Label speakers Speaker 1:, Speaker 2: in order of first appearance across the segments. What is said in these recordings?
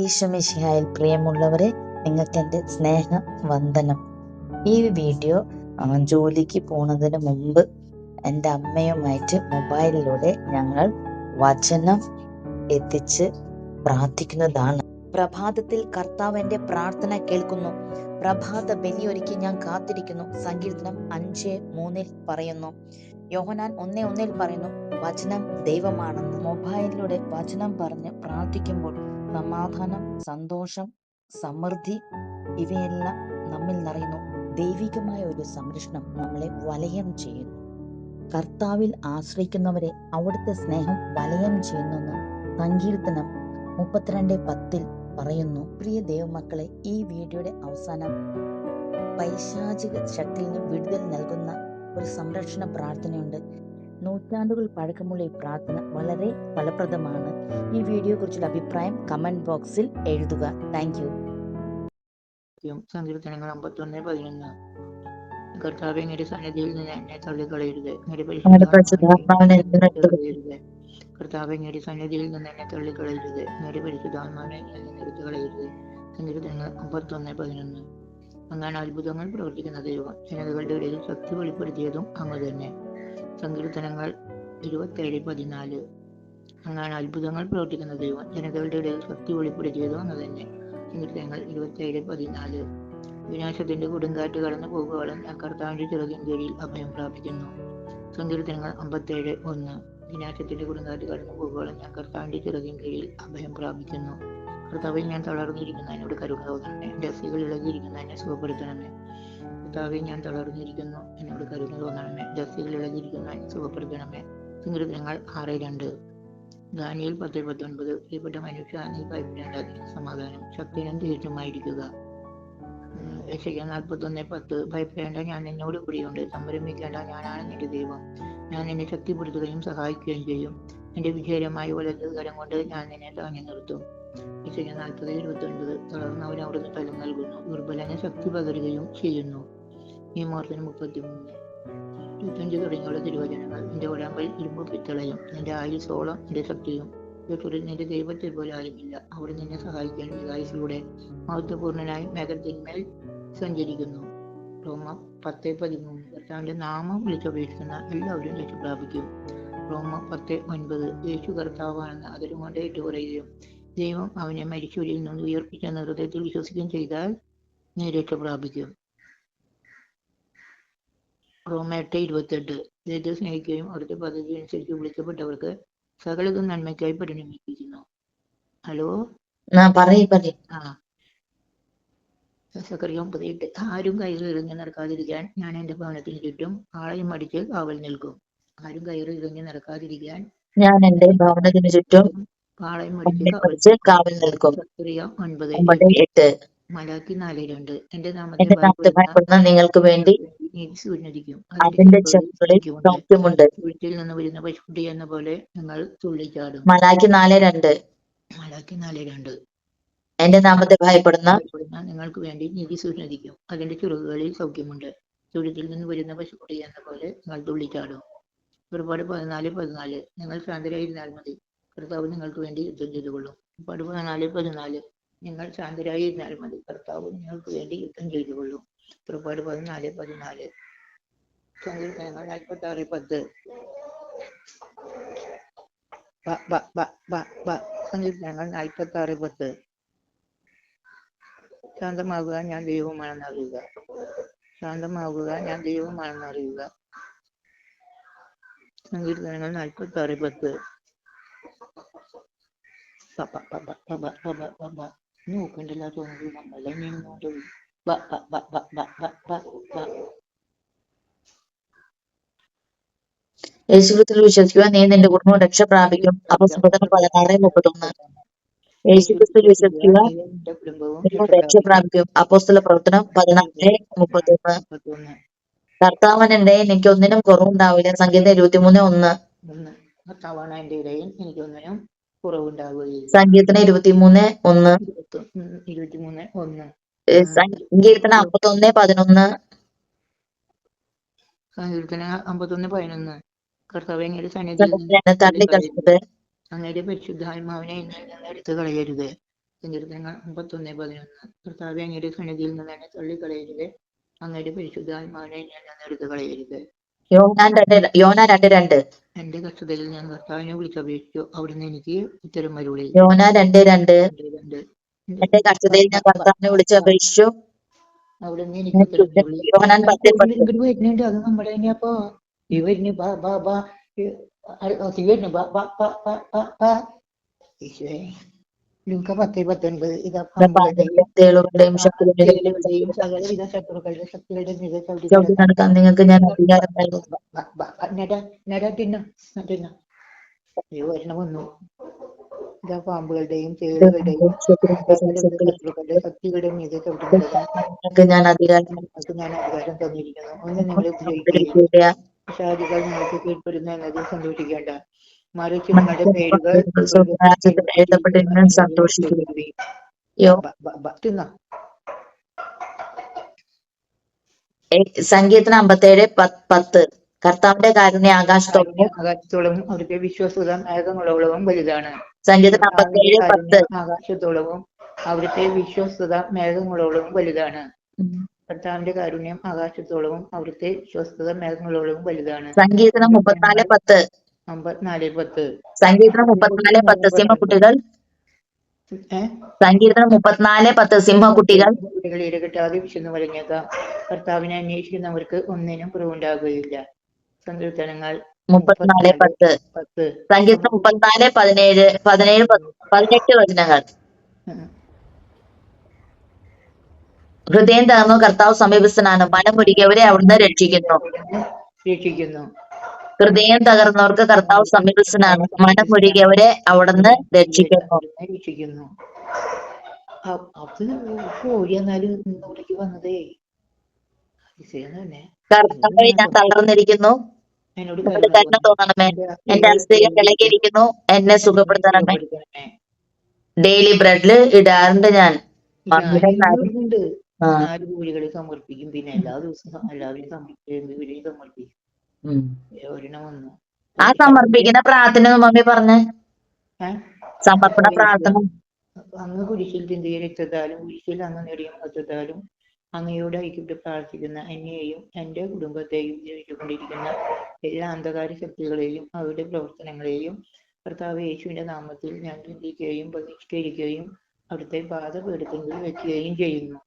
Speaker 1: ഈശോമിശിഹായിൽ പ്രിയമുള്ളവരെ നിങ്ങൾക്ക് എന്റെ സ്നേഹ വന്ദനം ഈ വീഡിയോ ജോലിക്ക് പോണതിന് മുമ്പ് എന്റെ അമ്മയുമായിട്ട് മൊബൈലിലൂടെ ഞങ്ങൾ വചനം എത്തിച്ച് പ്രാർത്ഥിക്കുന്നതാണ്. പ്രഭാതത്തിൽ കർത്താവ് എന്റെ പ്രാർത്ഥന കേൾക്കുന്നു. പ്രഭാത ബലിയൊരുക്കി ഞാൻ കാത്തിരിക്കുന്നു. സങ്കീർത്തനം അഞ്ച് മൂന്നിൽ പറയുന്നു. യോഹനാൻ ഒന്നേ ഒന്നിൽ പറയുന്നു വചനം ദൈവമാണെന്ന്. മൊബൈലിലൂടെ വചനം പറഞ്ഞ് പ്രാർത്ഥിക്കുമ്പോൾ സമാധാനം സന്തോഷം സമൃദ്ധി ഇവയെല്ലാം നമ്മിൽ നിറയുന്നു. ദൈവികമായ ഒരു സംരക്ഷണം നമ്മളെ വലയം ചെയ്യുന്നു. കർത്താവിൽ ആശ്രയിക്കുന്നവരെ അവിടുത്തെ സ്നേഹം വലയം ചെയ്യുന്നെന്ന് സങ്കീർത്തനം മുപ്പത്തിരണ്ട് പത്തിൽ പറയുന്നു. പ്രിയ ദൈവമക്കളെ ഈ വീഡിയോയുടെ അവസാനം പൈശാചിക ശക്തിയിൽ നിന്ന് വിടുതൽ നൽകുന്ന ഒരു സംരക്ഷണ പ്രാർത്ഥനയുണ്ട്. നൂറ്റാണ്ടുകൾ പഴക്കമുള്ള ഈ പ്രാർത്ഥന വളരെ ഫലപ്രദമാണ്. ഈ വീഡിയോ കുറിച്ചുള്ള അഭിപ്രായം കമന്റ് ബോക്സിൽ എഴുതുക. താങ്ക് യു
Speaker 2: സങ്കീർത്തനങ്ങൾ അമ്പത്തൊന്ന് പതിനൊന്ന്. കർത്താവെ അങ്ങയുടെ സന്നിധിയിൽ നിന്ന് എന്നെ തള്ളിക്കളയരുത്. കർത്താവെ അങ്ങയുടെ സന്നിധിയിൽ നിന്ന് എന്നെ തള്ളിക്കളയരുത്. അങ്ങയുടെ പരിശുദ്ധാത്മാവിനെ എന്നെ എടുത്തു കളയരുത് സങ്കീർത്തനങ്ങൾ അമ്പത്തൊന്ന് പതിനൊന്ന്. അങ്ങനെ അത്ഭുതങ്ങൾ പ്രവർത്തിക്കുന്ന ദൈവം. ജനതകളുടെ ഇടയിൽ ശക്തി വെളിപ്പെടുത്തിയതും അങ്ങ് തന്നെ. സങ്കീർത്തനങ്ങൾ ഇരുപത്തേഴ് പതിനാല്. അങ്ങനെ അത്ഭുതങ്ങൾ പ്രവർത്തിക്കുന്ന ദൈവം. ജനതകളുടെ ഇടയിൽ ശക്തി വെളിപ്പെടുത്തിയതും എന്ന് തന്നെ സങ്കീർത്തനങ്ങൾ ഇരുപത്തേഴ് പതിനാല്. വിനാശത്തിന്റെ കൊടുങ്കാറ്റ് കടന്നു പോകുകകളും അക്കർത്താവിന്റെ കർത്താവിന്റെ ചിറകിൻ കീഴിൽ അഭയം പ്രാപിക്കുന്നു. സങ്കീർത്തനങ്ങൾ അമ്പത്തേഴ് ഒന്ന്. വിനാശത്തിന്റെ കൊടുങ്കാറ്റ് കടന്നു പോകുകകളും അക്കർത്താവിന്റെ കർത്താവിന്റെ ചിറകിൻ കീഴിൽ അഭയം പ്രാപിക്കുന്നു. കർത്താവിൽ ഞാൻ തളർന്നിരിക്കുന്നതിനോട് കരുണ തോന്നണമേ. എന്റെ അസ്ഥികൾ ഇളകിയിരിക്കുന്ന സുഖപ്പെടുത്തണമേ. കർത്താവിൽ ഞാൻ തളർന്നിരിക്കുന്നു. എന്നോട് കരുണ തോന്നണമേ. അസ്ഥികൾ ഇളകിയിരിക്കുന്ന സുഖപ്പെടുത്തണമേ സങ്കീർത്തനങ്ങൾ ആറ് രണ്ട്. ദാനിയേൽ പത്ത് പത്തൊൻപത്. പ്രിയപ്പെട്ട മനുഷ്യ നീ ഭയപ്പെടേണ്ട. സമാധാനം. ശക്തിനും തീർച്ചമായിരിക്കുക യശയ്യ നാൽപ്പത്തൊന്ന് പത്ത്. ഭയപ്പെടേണ്ട ഞാൻ നിന്നോട് കൂടിയുണ്ട്. സംരംഭിക്കേണ്ട ഞാനാണ് നിന്റെ ദൈവം. ഞാൻ നിന്നെ ശക്തിപ്പെടുത്തുകയും സഹായിക്കുകയും ചെയ്യും. എന്റെ വിജയകരമായ വലത് കരം കൊണ്ട് ഞാൻ നിന്നെ താങ്ങി നിർത്തും. യശയ്യ നാൽപ്പത് ഇരുപത്തൊൻപത്. തളർന്നവൻ അവിടുന്ന് ഫലം നൽകുന്നു. ദുർബലനെ ശക്തി പകരുകയും ചെയ്യുന്നു. ഈ മോർത്തിന് മുപ്പത്തിമൂന്ന് ഇരുപത്തഞ്ച് തുടങ്ങിയുള്ള തിരുവചനങ്ങൾ നിന്റെ ഉടമ്പൽ ഇരുമ്പ് പിത്തളയും നിന്റെ ആയുസോളം നിന്റെ ശക്തിയും. യേശുവിൽ നിന്റെ ദൈവത്തെ പോലെ ആരുമില്ല. അവിടെ നിന്നെ സഹായിക്കാൻ വികായസിലൂടെ മഹത്വപൂർണനായി മേഘത്തിന്മേൽ സഞ്ചരിക്കുന്നു. റോമ പത്ത് പതിമൂന്ന്. കർത്താവിന്റെ നാമം വിളിച്ചപേക്ഷിക്കുന്ന എല്ലാവരും രക്ഷ പ്രാപിക്കും. റോമ പത്ത് ഒൻപത്. യേശു കർത്താവാണെന്ന് അതിലും കൊണ്ട് ഏറ്റുപറയുകയും ദൈവം അവനെ മരിച്ചവരിൽ നിന്ന് ഉയർപ്പിച്ച ഹൃദയത്തിൽ വിശ്വസിക്കുകയും ചെയ്താൽ നീ രക്ഷ പ്രാപിക്കും. എട്ട് ഇരുപത്തെട്ട് ദൈവത്തെ സ്നേഹിക്കുകയും അവിടുത്തെ പദ്ധതി അനുസരിച്ച് വിളിക്കപ്പെട്ടവർക്ക് സകലതും നന്മയ്ക്കായി പരിണമിപ്പിക്കുന്നു. ഹലോ?
Speaker 1: ആ
Speaker 2: സക്കറിയ ഒമ്പത് എട്ട് ആരും കയറി ഇറങ്ങി നടക്കാതിരിക്കാൻ ഞാൻ എന്റെ ഭവനത്തിന് ചുറ്റും ആളെയും അടിച്ച് കാവൽ നിൽക്കും. ആരും കയറി ഇറങ്ങി നടക്കാതിരിക്കാൻ
Speaker 1: ഞാൻ എന്റെ ഭവനത്തിന് ചുറ്റും
Speaker 2: പാളയം അടിച്ച് കാവൽ
Speaker 1: നിൽക്കും.
Speaker 2: സക്കറിയ ഒൻപത്
Speaker 1: എട്ട്.
Speaker 2: മലാക്കി നാല് രണ്ട്. എന്റെ നാമത്തെ
Speaker 1: നിങ്ങൾക്ക് വേണ്ടി
Speaker 2: നീതി സൂചനിരിക്കും
Speaker 1: അതിന്റെ സൗഖ്യമുണ്ട്
Speaker 2: വീട്ടിൽ നിന്ന് വരുന്ന പശുക്കുട്ടി എന്ന പോലെ നിങ്ങൾ തുള്ളിച്ചാടും
Speaker 1: മലാക്കി നാല് രണ്ട്.
Speaker 2: മലാക്കി നാല് രണ്ട്.
Speaker 1: എന്റെ നാമത്തെ ഭയപ്പെടുന്ന
Speaker 2: നിങ്ങൾക്ക് വേണ്ടി നീതി സൂചനിക്കും അതിന്റെ ചുരുക്കുകളിൽ സൗഖ്യമുണ്ട്. ചുരുത്തിൽ നിന്ന് വരുന്ന പശുക്കുട്ടി എന്ന പോലെ നിങ്ങൾ തുള്ളിച്ചാടും ഒരുപാട് പതിനാല് പതിനാല്. നിങ്ങൾ ശാന്തരായിരുന്നാൽ മതി. കർത്താവ് നിങ്ങൾക്ക് വേണ്ടി യുദ്ധം ചെയ്തുകൊള്ളും. ഒരുപാട് പതിനാല് പതിനാല്. നിങ്ങൾ ശാന്തരായിരുന്നാൽ മതി. കർത്താവ് നിങ്ങൾക്ക് വേണ്ടി യുദ്ധം ചെയ്തുകൊള്ളും. ഒരുപാട് പതിനാല് പതിനാല്. നാൽപ്പത്തി ആറ് പത്ത്. സങ്കീർത്തനങ്ങൾ നാൽപ്പത്തി പത്ത്. ശാന്തമാകുക ഞാൻ ദൈവമാണെന്ന് അറിയുക. ശാന്തമാകുക ഞാൻ ദൈവമാണെന്ന് അറിയുക. സങ്കീർത്തനങ്ങൾ നാൽപ്പത്തി ആറ് പത്ത്. നോക്കണ്ടല്ലോ തോന്നുന്നത് നമ്മളെ നീ നോക്കി ബ ബ ബ ബ ബ ബ ബ ബ
Speaker 1: യേശുക്രിസ്തുവിൽ വിശ്വസിക്കുക നീ നിന്റെ കുടുംബം രക്ഷ പ്രാപിക്കും. അപ്പൊ സുഹൃത്തുക്കൾ പതിനാറ് മുപ്പത്തൊന്ന്. യേശുക്രിസ്തുവിൽ വിശ്വസിക്കുക നിങ്ങൾ രക്ഷ പ്രാപിക്കും. അപ്പോസ്തല പ്രവർത്തനം പതിനാറ് മുപ്പത്തൊന്ന്.
Speaker 2: കർത്താവൻ
Speaker 1: എന്റെ എനിക്ക് ഒന്നിനും കുറവുണ്ടാവില്ല സംഗീതം ഇരുപത്തിമൂന്ന് ഒന്ന്.
Speaker 2: ഒന്ന്. കർത്താവാണ് എന്റെ ഇടയിൽ എനിക്കൊന്നിനും കുറവുണ്ടാവുകയില്ല.
Speaker 1: സങ്കീർത്തനം ഇരുപത്തിമൂന്ന് ഒന്ന്.
Speaker 2: ഇരുപത്തി ഇരുപത്തിമൂന്ന് ഒന്ന്.
Speaker 1: സങ്കീർത്തനം അമ്പത്തൊന്ന് പതിനൊന്ന്.
Speaker 2: സങ്കീർത്തന അമ്പത്തൊന്ന് പതിനൊന്ന്. കർത്താവ് അങ്ങയുടെ
Speaker 1: തള്ളിക്കളയരുത്
Speaker 2: അങ്ങയുടെ പരിശുദ്ധാത്മാവിനെ എടുത്തു കളയരുത്. സങ്കീർത്തനങ്ങൾ അമ്പത്തൊന്ന് പതിനൊന്ന്. കർത്താവ് അങ്ങയുടെ സന്നിധിയിൽ നിന്ന് എന്നെ തള്ളിക്കളയരുത് അങ്ങയുടെ പരിശുദ്ധാത്മാവിനെ എടുത്തു കളയരുത്.
Speaker 1: യോനാൻ രണ്ട് യോന രണ്ട് രണ്ട്.
Speaker 2: എന്റെ കഷ്ടതയിൽ ഞാൻ കർത്താവിനെ വിളിച്ചപേക്ഷിച്ചു. അവിടുന്ന് എനിക്ക് ഉത്തരം വരുള്ളി.
Speaker 1: യോന രണ്ട്. രണ്ട്
Speaker 2: രണ്ട്.
Speaker 1: എന്റെ കഷ്ടതയിൽ ഞാൻ കർത്താവിനെ വിളിച്ച് അപേക്ഷിച്ചു.
Speaker 2: അവിടുന്ന് എനിക്ക് ഉത്തരം മരുളി
Speaker 1: യോനാൻ പത്ത് പത്ത്
Speaker 2: ഇങ്ങോട്ട് വരുന്നുണ്ട്. അത് നമ്മുടെ തന്നെ അപ്പൊ ഈ വരുന്നു ബാ ബാ ബാ ഈ അ- അ- ഈ വരുന്നു ബാ ബാ ബാ ബാ ബാ ബാ. ഈശോയെ ലുക്ക പത്ത് പത്തൊൻപത്. ഇതാ
Speaker 1: തേളുകളുടെയും ശക്തികളുടെയും
Speaker 2: തേളുകളുടെയും സകലവിധ ശത്രുക്കളുടെ ശക്തികളുടെ മീതെ ചവിട്ടി
Speaker 1: ചവിട്ടി നടക്കാൻ നിങ്ങൾക്ക് ഞാൻ അധികാരം നൽകുന്നു.
Speaker 2: ബ- ബ- ബ- നെടാ നെടാ തിന്ന തിന്ന. അയ്യോ വരണം വന്നു. ഇതാ പാമ്പുകളുടെയും മീതെ
Speaker 1: നിങ്ങൾക്ക് ഞാൻ അധികാരം
Speaker 2: നിങ്ങൾക്ക് ഞാൻ അധികാരം തന്നിരിക്കുന്നു. ഒന്ന് നിങ്ങളെ ഉപയോഗിക്കുകയും
Speaker 1: നൽകും
Speaker 2: ശാരികൾ നിങ്ങൾക്ക് കീഴ്പ്പെടുന്നു എന്നതിൽ സന്തോഷിക്കേണ്ട മറിച്ച് നിങ്ങളുടെ പേരുകൾ
Speaker 1: എഴുതപ്പെട്ടിരുന്ന സന്തോഷിക്കുന്നു. സങ്കീർത്തനം അമ്പത്തേഴ് പത്ത് പത്ത്. കർത്താവിന്റെ കാരുണ്യ ആകാശത്തോളം
Speaker 2: ആകാശത്തോളവും അവിടുത്തെ വിശ്വസ്തത മേഘങ്ങളോളവും വലുതാണ്.
Speaker 1: സങ്കീർത്തനം അമ്പത്തിയേഴ് പത്ത്.
Speaker 2: ആകാശത്തോളവും അവിടുത്തെ വിശ്വസ്തത മേഘങ്ങളോളവും വലുതാണ്. കർത്താവിന്റെ കാരുണ്യം ആകാശത്തോളവും അവിടുത്തെ വിശ്വസ്തത മേഘങ്ങളോളവും വലുതാണ്.
Speaker 1: സംഗീതം മുപ്പത്തിനാല് പത്ത്.
Speaker 2: അമ്പത്തിനാല് പത്ത്.
Speaker 1: സംഗീതം മുപ്പത്തിനാല് പത്ത് സിംഹക്കുട്ടികൾ. സങ്കീർത്തനം മുപ്പത്തിനാല് പത്ത് സിംഹക്കുട്ടികൾ.
Speaker 2: കുട്ടികൾ ഇരകിട്ടാതെ വിശന്നു വലഞ്ഞേക്കാം കർത്താവിനെ അന്വേഷിക്കുന്നവർക്ക് ഒന്നിനും കുറവുണ്ടാകുകയില്ല. സങ്കീർത്തനങ്ങൾ
Speaker 1: മുപ്പത്തിനാല് പത്ത്.
Speaker 2: പത്ത്.
Speaker 1: സങ്കീർത്തനം മുപ്പത്തിനാല് പതിനേഴ് പതിനേഴ് പതിനെട്ട് വചനങ്ങൾ. ഹൃദയം തകർന്നു കർത്താവ് സമീപസ്ഥനാണ് മനമൊരുകിയവരെ അവിടുന്ന് രക്ഷിക്കുന്നു.
Speaker 2: രക്ഷിക്കുന്നു.
Speaker 1: ഹൃദയം തകർന്നവർക്ക് കർത്താവ് സമീപസ്ഥനാണ് മനമൊരുകിയവരെ അവിടുന്ന് രക്ഷിക്കുന്നു.
Speaker 2: രക്ഷിക്കുന്നു. അത് ഓടിയെന്നാലും വന്നതേ അതിശയം തന്നെ
Speaker 1: കർത്താവെ ഞാൻ തളർന്നിരിക്കുന്നു.
Speaker 2: എന്നോട്
Speaker 1: എന്നോട് കരുണ തോന്നണമേ. എന്റെ അസ്ഥികൾ ഇളകിയിരിക്കുന്നു. എന്നെ സുഖപ്പെടുത്തണമേ. ഡെയിലി ബ്രെഡിൽ ഇടാറുണ്ട് ഞാൻ.
Speaker 2: നാല് കൂലികൾ സമർപ്പിക്കും? പിന്നെ എല്ലാ ദിവസവും എല്ലാവരും സമർപ്പിക്കും. ഇവരെയും സമർപ്പിക്കും?
Speaker 1: ഉം.
Speaker 2: ഒരെണ്ണം വന്നു.
Speaker 1: ആ സമർപ്പിക്കുന്ന പ്രാർത്ഥന മമ്മി പറഞ്ഞേ? സമർപ്പണ പ്രാർത്ഥന.
Speaker 2: അങ്ങ് കുരിശിൽ രക്തത്താലും കുരിശിൽ അങ്ങ് നേടിയ മഹത്വത്താലും അങ്ങയോട് ഐക്യപ്പെട്ട് പ്രാർത്ഥിക്കുന്ന എന്നെയും എന്റെ കുടുംബത്തെയും ജീവിച്ചുകൊണ്ടിരിക്കുന്ന എല്ലാ അന്ധകാര ശക്തികളെയും അവരുടെ പ്രവർത്തനങ്ങളെയും കർത്താവ് യേശുവിന്റെ നാമത്തിൽ ഞാൻ ചിന്തിക്കുകയും പ്രതിഷ്ഠിക്കുകയും അവിടുത്തെ പാദപീഠത്തിൽ വെക്കുകയും ചെയ്യുന്നു.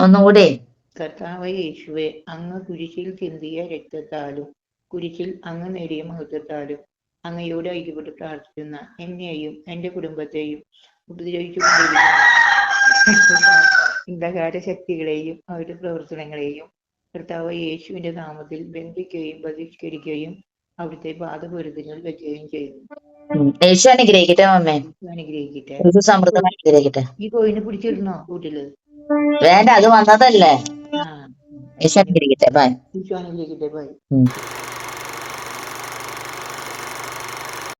Speaker 1: ഒന്നുകൂടെ.
Speaker 2: കർത്താവ് യേശുവെ അങ്ങ് കുരിശിൽ ചിന്തിയ രക്തത്താലും കുരിശിൽ അങ്ങ് നേടിയ മഹത്വത്താലും അങ്ങയോട് ഐക്യപ്പെട്ട് പ്രാർത്ഥിക്കുന്ന എന്നെയും എന്റെ കുടുംബത്തെയും ഉപദ്രവിച്ചുകൊണ്ടിരിക്കുന്ന അന്ധകാര ശക്തികളെയും അവരുടെ പ്രവർത്തനങ്ങളെയും കർത്താവ് യേശുവിന്റെ നാമത്തിൽ ബന്ധിക്കുകയും ബഹിഷ്കരിക്കുകയും അവിടുത്തെ പാദപൂരത്തിൽ വെക്കുകയും ചെയ്യുന്നു.
Speaker 1: യേശു അനുഗ്രഹിക്കട്ടെ മമ്മേ
Speaker 2: അനുഗ്രഹിക്കട്ടെ.
Speaker 1: സമൃദ്ധമായി അനുഗ്രഹിക്കട്ടെ.
Speaker 2: ഈ കോയിനെ പിടിച്ചിരുന്നോ കൂട്ടിൽ
Speaker 1: വേണ്ട അത് വന്നതല്ലേ. യേശു അനുഗ്രഹിക്കട്ടെ ബൈ
Speaker 2: യേശു അനുഗ്രഹിക്കട്ടെ ബൈ.